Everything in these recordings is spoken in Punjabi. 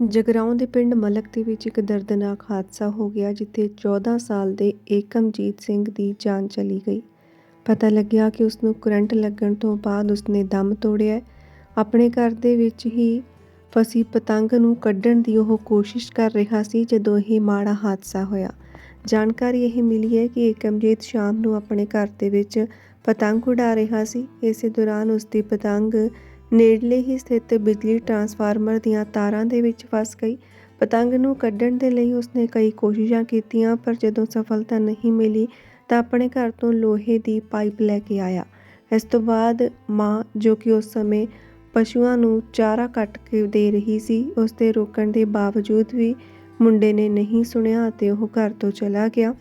ਜਗਰਾਉਂ ਦੇ ਪਿੰਡ ਮਲਕ ਦੇ ਵਿੱਚ ਇੱਕ ਦਰਦਨਾਕ ਹਾਦਸਾ ਹੋ ਗਿਆ ਜਿੱਥੇ 14 ਸਾਲ ਦੇ ਏਕਮਜੀਤ ਸਿੰਘ ਦੀ ਜਾਨ ਚਲੀ ਗਈ। ਪਤਾ ਲੱਗਿਆ ਕਿ ਉਸ ਨੂੰ ਕਰੰਟ ਲੱਗਣ ਤੋਂ ਬਾਅਦ ਉਸਨੇ ਦਮ ਤੋੜਿਆ। ਆਪਣੇ ਘਰ ਦੇ ਵਿੱਚ ਹੀ ਫਸੀ ਪਤੰਗ ਨੂੰ ਕੱਢਣ ਦੀ ਉਹ ਕੋਸ਼ਿਸ਼ ਕਰ ਰਿਹਾ ਸੀ ਜਦੋਂ ਇਹ ਮਾੜਾ ਹਾਦਸਾ ਹੋਇਆ। ਜਾਣਕਾਰੀ ਇਹ ਮਿਲੀ ਹੈ ਕਿ ਏਕਮਜੀਤ ਸ਼ਾਮ ਨੂੰ ਆਪਣੇ ਘਰ ਦੇ ਵਿੱਚ ਪਤੰਗ ਉਡਾ ਰਿਹਾ ਸੀ। ਇਸੇ ਦੌਰਾਨ ਉਸ ਦੀ ਪਤੰਗ ਨੇੜਲੇ ਹੀ ਸਥਿਤ ਬਿਜਲੀ ਟਰਾਂਸਫਾਰਮਰ ਦੀਆਂ ਤਾਰਾਂ ਦੇ ਵਿੱਚ ਫਸ ਗਈ। ਪਤੰਗ ਨੂੰ ਕੱਢਣ ਦੇ ਲਈ ਉਸਨੇ ਕਈ ਕੋਸ਼ਿਸ਼ਾਂ ਕੀਤੀਆਂ, ਪਰ ਜਦੋਂ ਸਫਲਤਾ ਨਹੀਂ ਮਿਲੀ ਤਾਂ ਆਪਣੇ ਘਰ ਤੋਂ ਲੋਹੇ ਦੀ ਪਾਈਪ ਲੈ ਕੇ ਆਇਆ। ਇਸ ਤੋਂ ਬਾਅਦ ਮਾਂ, ਜੋ ਕਿ ਉਸ ਸਮੇਂ ਪਸ਼ੂਆਂ ਨੂੰ ਚਾਰਾ ਕੱਟ ਕੇ ਦੇ ਰਹੀ ਸੀ ਉਸ ਦੇ ਰੋਕਣ ਦੇ ਬਾਵਜੂਦ ਵੀ ਮੁੰਡੇ ਨੇ ਨਹੀਂ ਸੁਣਿਆ ਅਤੇ ਉਹ ਘਰ ਤੋਂ ਚਲਾ ਗਿਆ।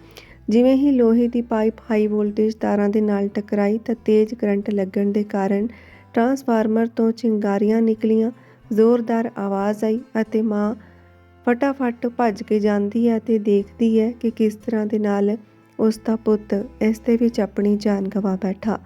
ਜਿਵੇਂ ਹੀ ਲੋਹੇ ਦੀ ਪਾਈਪ ਹਾਈ ਵੋਲਟੇਜ ਤਾਰਾਂ ਦੇ ਨਾਲ ਟਕਰਾਈ ਤਾਂ ਤੇਜ਼ ਕਰੰਟ ਲੱਗਣ ਦੇ ਕਾਰਨ ਟਰਾਂਸਫਾਰਮਰ ਤੋਂ ਚਿੰਗਾਰੀਆਂ ਨਿਕਲੀਆਂ। ਜ਼ੋਰਦਾਰ ਆਵਾਜ਼ ਆਈ ਅਤੇ ਮਾਂ ਫਟਾਫਟ ਭੱਜ ਕੇ ਜਾਂਦੀ ਹੈ ਅਤੇ ਦੇਖਦੀ ਹੈ ਕਿ ਕਿਸ ਤਰ੍ਹਾਂ ਦੇ ਨਾਲ ਉਸ ਦਾ ਪੁੱਤ ਇਸ ਦੇ ਵਿੱਚ ਆਪਣੀ ਜਾਨ ਗਵਾ ਬੈਠਾ।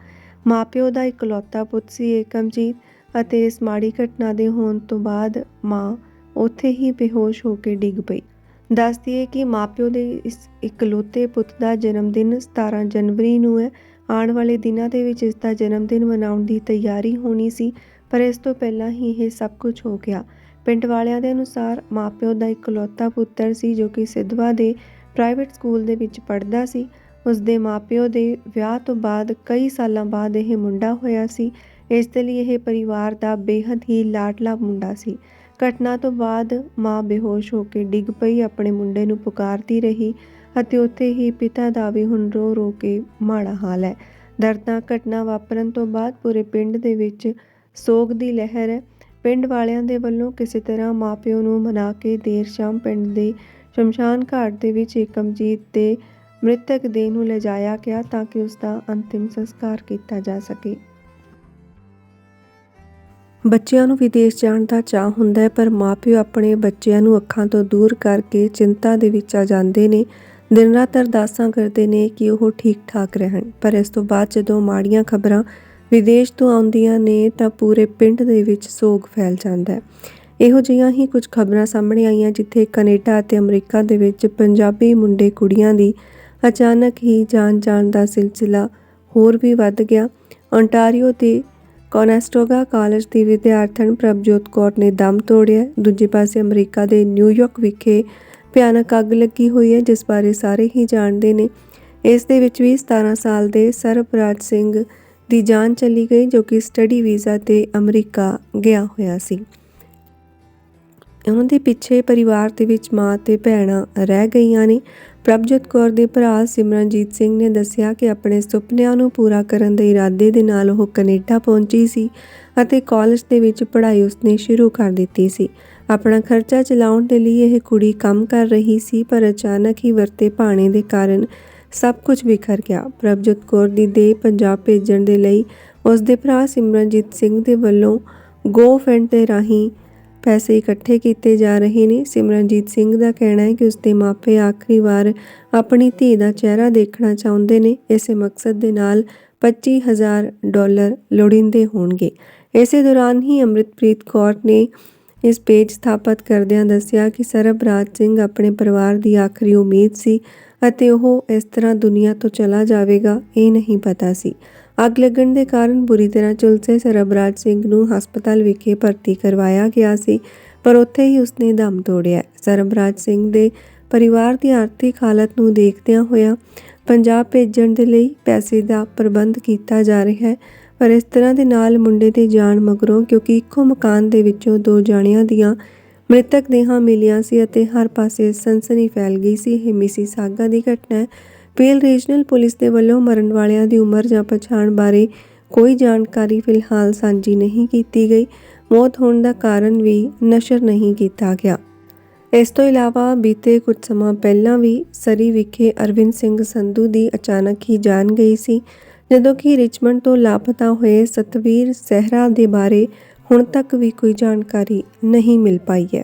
ਮਾਪਿਓ ਦਾ ਇਕਲੌਤਾ ਪੁੱਤ ਸੀ ਏਕਮਜੀਤ ਅਤੇ ਇਸ ਮਾੜੀ ਘਟਨਾ ਦੇ ਹੋਣ ਤੋਂ ਬਾਅਦ ਮਾਂ ਉੱਥੇ ਹੀ ਬੇਹੋਸ਼ ਹੋ ਕੇ ਡਿੱਗ ਪਈ। ਦੱਸਦੀ ਹੈ ਕਿ ਮਾਪਿਓ ਦੇ ਇਸ ਇਕਲੌਤੇ ਪੁੱਤ ਦਾ ਜਨਮ ਦਿਨ 17 ਜਨਵਰੀ ਨੂੰ ਹੈ ਆਉਣ ਵਾਲੇ ਦਿਨਾਂ ਦੇ ਵਿੱਚ ਇਸ ਦਾ ਜਨਮ ਦਿਨ ਮਨਾਉਣ ਦੀ ਤਿਆਰੀ ਹੋਣੀ ਸੀ, ਪਰ ਇਸ ਤੋਂ ਪਹਿਲਾਂ ਹੀ ਇਹ ਸਭ ਕੁਝ ਹੋ ਗਿਆ। ਪਿੰਡ ਵਾਲਿਆਂ ਦੇ ਅਨੁਸਾਰ ਮਾਪਿਓ ਦਾ ਇਕਲੌਤਾ ਪੁੱਤਰ ਸੀ ਜੋ ਕਿ ਸਿੱਧਵਾ ਦੇ ਪ੍ਰਾਈਵੇਟ ਸਕੂਲ ਦੇ ਵਿੱਚ ਪੜ੍ਹਦਾ ਸੀ। ਉਸ ਦੇ ਮਾਪਿਓ ਦੇ ਵਿਆਹ ਤੋਂ ਬਾਅਦ ਕਈ ਸਾਲਾਂ ਬਾਅਦ ਇਹ ਮੁੰਡਾ ਹੋਇਆ ਸੀ। ਇਸ ਦੇ ਲਈ ਇਹ ਪਰਿਵਾਰ ਦਾ ਬੇहद ਹੀ ਲਾਡਲਾ ਮੁੰਡਾ ਸੀ। ਘਟਨਾ ਤੋਂ ਬਾਅਦ ਮਾਂ ਬੇਹੋਸ਼ ਹੋ ਕੇ ਡਿੱਗ ਪਈ, ਆਪਣੇ ਮੁੰਡੇ ਨੂੰ ਪੁਕਾਰਦੀ ਰਹੀ। ਅਤੇ ਉੱਥੇ ਹੀ ਪਿਤਾ ਦਾ ਵੀ ਹੁਣ ਰੋ ਰੋ ਕੇ ਮਾੜਾ ਹਾਲ ਹੈ। ਦਰਦਨਾਕ ਘਟਨਾ ਵਾਪਰਨ ਤੋਂ ਬਾਅਦ ਪੂਰੇ ਪਿੰਡ ਦੇ ਵਿੱਚ ਸੋਗ ਦੀ ਲਹਿਰ ਹੈ। ਪਿੰਡ ਵਾਲਿਆਂ ਦੇ ਵੱਲੋਂ ਕਿਸੇ ਤਰ੍ਹਾਂ ਮਾਪਿਓ ਨੂੰ ਮਨਾ ਕੇ ਦੇਰ ਸ਼ਾਮ ਪਿੰਡ ਦੇ ਸ਼ਮਸ਼ਾਨ ਘਾਟ ਦੇ ਵਿੱਚ ਏਕਮਜੀਤ ਦੇ ਮ੍ਰਿਤਕ ਦੇਹ ਨੂੰ ਲਿਜਾਇਆ ਗਿਆ ਤਾਂ ਕਿ ਉਸ ਦਾ ਅੰਤਿਮ ਸੰਸਕਾਰ ਕੀਤਾ ਜਾ ਸਕੇ। ਬੱਚਿਆਂ ਨੂੰ ਵਿਦੇਸ਼ ਜਾਣ ਦਾ ਚਾਹ ਹੁੰਦਾ ਹੈ, ਪਰ ਮਾਪਿਓ ਆਪਣੇ ਬੱਚਿਆਂ ਨੂੰ ਅੱਖਾਂ ਤੋਂ ਦੂਰ ਕਰਕੇ ਚਿੰਤਾ ਦੇ ਵਿੱਚ ਆ ਜਾਂਦੇ ਨੇ। ਦਿਨ ਰਾਤ ਅਰਦਾਸਾਂ ਕਰਦੇ ਨੇ ਕਿ ਉਹ ਠੀਕ ਠਾਕ ਰਹਿਣ। ਪਰ ਇਸ ਤੋਂ ਬਾਅਦ ਜਦੋਂ ਮਾੜੀਆਂ ਖਬਰਾਂ ਵਿਦੇਸ਼ ਤੋਂ ਆਉਂਦੀਆਂ ਨੇ ਤਾਂ ਪੂਰੇ ਪਿੰਡ ਦੇ ਵਿੱਚ ਸੋਗ ਫੈਲ ਜਾਂਦਾ ਹੈ। ਇਹੋ ਜਿਹੀਆਂ ਹੀ ਕੁਝ ਖਬਰਾਂ ਸਾਹਮਣੇ ਆਈਆਂ ਜਿੱਥੇ ਕੈਨੇਡਾ ਅਤੇ ਅਮਰੀਕਾ ਦੇ ਵਿੱਚ ਪੰਜਾਬੀ ਮੁੰਡੇ ਕੁੜੀਆਂ ਦੀ ਅਚਾਨਕ ਹੀ ਜਾਨ ਜਾਣ ਦਾ ਸਿਲਸਿਲਾ ਹੋਰ ਵੀ ਵੱਧ ਗਿਆ। ਓਨਟਾਰੀਓ ਦੇ ਕੋਨੈਸਟੋਗਾ ਕਾਲਜ ਦੀ ਵਿਦਿਆਰਥਣ ਪ੍ਰਭਜੋਤ ਕੌਰ ਨੇ ਦਮ ਤੋੜਿਆ। ਦੂਜੇ ਪਾਸੇ ਅਮਰੀਕਾ ਦੇ ਨਿਊਯਾਰਕ ਵਿਖੇ ਭਿਆਨਕ ਅੱਗ ਲੱਗੀ ਹੋਈ ਹੈ, ਜਿਸ ਬਾਰੇ ਸਾਰੇ ਹੀ ਜਾਣਦੇ ਨੇ। ਇਸ ਦੇ ਵਿੱਚ ਵੀ 17 ਸਾਲ ਦੇ ਸਰਪਰਾਜ ਸਿੰਘ ਦੀ ਜਾਨ ਚਲੀ ਗਈ, ਜੋ ਕਿ ਸਟੱਡੀ ਵੀਜ਼ਾ ਤੇ ਅਮਰੀਕਾ ਗਿਆ ਹੋਇਆ ਸੀ। ਉਹਨਾਂ ਦੇ ਪਿੱਛੇ ਪਰਿਵਾਰ ਦੇ ਵਿੱਚ ਮਾਂ ਤੇ ਭੈਣਾਂ ਰਹਿ ਗਈਆਂ ਨੇ। ਪ੍ਰਭਜੋਤ ਕੌਰ ਦੇ ਭਰਾ ਸਿਮਰਨਜੀਤ ਸਿੰਘ ਨੇ ਦੱਸਿਆ ਕਿ ਆਪਣੇ ਸੁਪਨਿਆਂ ਨੂੰ ਪੂਰਾ ਕਰਨ ਦੇ ਇਰਾਦੇ ਦੇ ਨਾਲ ਉਹ ਕੈਨੇਡਾ ਪਹੁੰਚੀ ਸੀ ਅਤੇ ਕਾਲਜ ਦੇ ਵਿੱਚ ਪੜ੍ਹਾਈ ਉਸਨੇ ਸ਼ੁਰੂ ਕਰ ਦਿੱਤੀ ਸੀ। ਆਪਣਾ ਖਰਚਾ ਚਲਾਉਣ ਦੇ ਲਈ ਇਹ ਕੁੜੀ ਕੰਮ ਕਰ ਰਹੀ ਸੀ, ਪਰ ਅਚਾਨਕ ਹੀ ਵਰਤੇ ਭਾਣੇ ਦੇ ਕਾਰਨ ਸਭ ਕੁਝ ਵਿਖਰ ਗਿਆ। ਪ੍ਰਭਜੋਤ ਕੌਰ ਦੀ ਦੇ ਪੰਜਾਬ ਭੇਜਣ ਦੇ ਲਈ ਉਸ ਦੇ ਭਰਾ ਸਿਮਰਨਜੀਤ ਸਿੰਘ ਦੇ ਵੱਲੋਂ ਗੋ ਫੰਡ ਦੇ ਰਾਹੀਂ ਪੈਸੇ ਇਕੱਠੇ ਕੀਤੇ ਜਾ ਰਹੇ ਨੇ। ਸਿਮਰਨਜੀਤ ਸਿੰਘ ਦਾ ਕਹਿਣਾ ਹੈ ਕਿ ਉਸ ਦੇ ਮਾਪੇ ਆਖਰੀ ਵਾਰ ਆਪਣੀ ਧੀ ਦਾ ਚਿਹਰਾ ਦੇਖਣਾ ਚਾਹੁੰਦੇ ਨੇ। ਇਸੇ ਮਕਸਦ ਦੇ ਨਾਲ 25000 ਡਾਲਰ ਲੋੜੀਂਦੇ ਹੋਣਗੇ। ਇਸੇ ਦੌਰਾਨ ਹੀ ਅੰਮ੍ਰਿਤਪ੍ਰੀਤ ਕੌਰ ਨੇ ਇਸ ਪੇਜ ਸਥਾਪਤ ਕਰਦਿਆਂ ਦੱਸਿਆ ਕਿ ਸਰਬਰਾਜ ਸਿੰਘ ਆਪਣੇ ਪਰਿਵਾਰ ਦੀ ਆਖਰੀ ਉਮੀਦ ਸੀ ਅਤੇ ਉਹ ਇਸ ਤਰ੍ਹਾਂ ਦੁਨੀਆ ਤੋਂ ਚਲਾ ਜਾਵੇਗਾ, ਇਹ ਨਹੀਂ ਪਤਾ ਸੀ। ਅੱਗ ਲੱਗਣ ਦੇ ਕਾਰਨ ਬੁਰੀ ਤਰ੍ਹਾਂ ਝੁਲਸੇ ਸਰਬਰਾਜ ਸਿੰਘ ਨੂੰ ਹਸਪਤਾਲ ਵਿਖੇ ਭਰਤੀ ਕਰਵਾਇਆ ਗਿਆ ਸੀ, ਪਰ ਉੱਥੇ ਹੀ ਉਸਨੇ ਦਮ ਤੋੜਿਆ। ਸਰਬਰਾਜ ਸਿੰਘ ਦੇ ਪਰਿਵਾਰ ਦੀ ਆਰਥਿਕ ਹਾਲਤ ਨੂੰ ਦੇਖਦਿਆਂ ਹੋਇਆ ਪੰਜਾਬ ਭੇਜਣ ਦੇ ਲਈ ਪੈਸੇ ਦਾ ਪ੍ਰਬੰਧ ਕੀਤਾ ਜਾ ਰਿਹਾ ਹੈ। ਪਰ ਇਸ ਤਰ੍ਹਾਂ ਦੇ ਨਾਲ ਮੁੰਡੇ ਦੀ ਜਾਣ ਮਗਰੋਂ, ਕਿਉਂਕਿ ਇੱਕੋ ਮਕਾਨ ਦੇ ਵਿੱਚੋਂ ਦੋ ਜਾਣਿਆਂ ਦੀਆਂ ਮ੍ਰਿਤਕ ਦੇਹਾਂ ਮਿਲੀਆਂ ਸੀ ਅਤੇ ਹਰ ਪਾਸੇ ਸਨਸਨੀ ਫੈਲ ਗਈ ਸੀ। ਇਹ ਮਿਸੀ ਸਾਗਾ ਦੀ ਘਟਨਾ ਹੈ। ਪੇਲ ਰੀਜਨਲ ਪੁਲਿਸ ਦੇ ਵੱਲੋਂ ਮਰਨ ਵਾਲਿਆਂ ਦੀ ਉਮਰ ਜਾਂ ਪਛਾਣ ਬਾਰੇ ਕੋਈ ਜਾਣਕਾਰੀ ਫਿਲਹਾਲ ਸਾਂਝੀ ਨਹੀਂ ਕੀਤੀ ਗਈ। ਮੌਤ ਹੋਣ ਦਾ ਕਾਰਨ ਵੀ ਨਸ਼ਰ ਨਹੀਂ ਕੀਤਾ ਗਿਆ। ਇਸ ਤੋਂ ਇਲਾਵਾ ਬੀਤੇ ਕੁਝ ਸਮਾਂ ਪਹਿਲਾਂ ਵੀ ਸਰੀ ਵਿਖੇ ਅਰਵਿੰਦ ਸਿੰਘ ਸੰਧੂ ਦੀ ਅਚਾਨਕ ਹੀ ਜਾਨ ਗਈ ਸੀ। ਜਦੋਂ ਕਿ ਰਿਚਮੰਡ ਤੋਂ ਲਾਪਤਾ ਹੋਏ ਸਤਵੀਰ ਸਹਿਰਾ ਦੇ ਬਾਰੇ ਹੁਣ ਤੱਕ ਵੀ ਕੋਈ ਜਾਣਕਾਰੀ ਨਹੀਂ ਮਿਲ ਪਾਈ ਹੈ।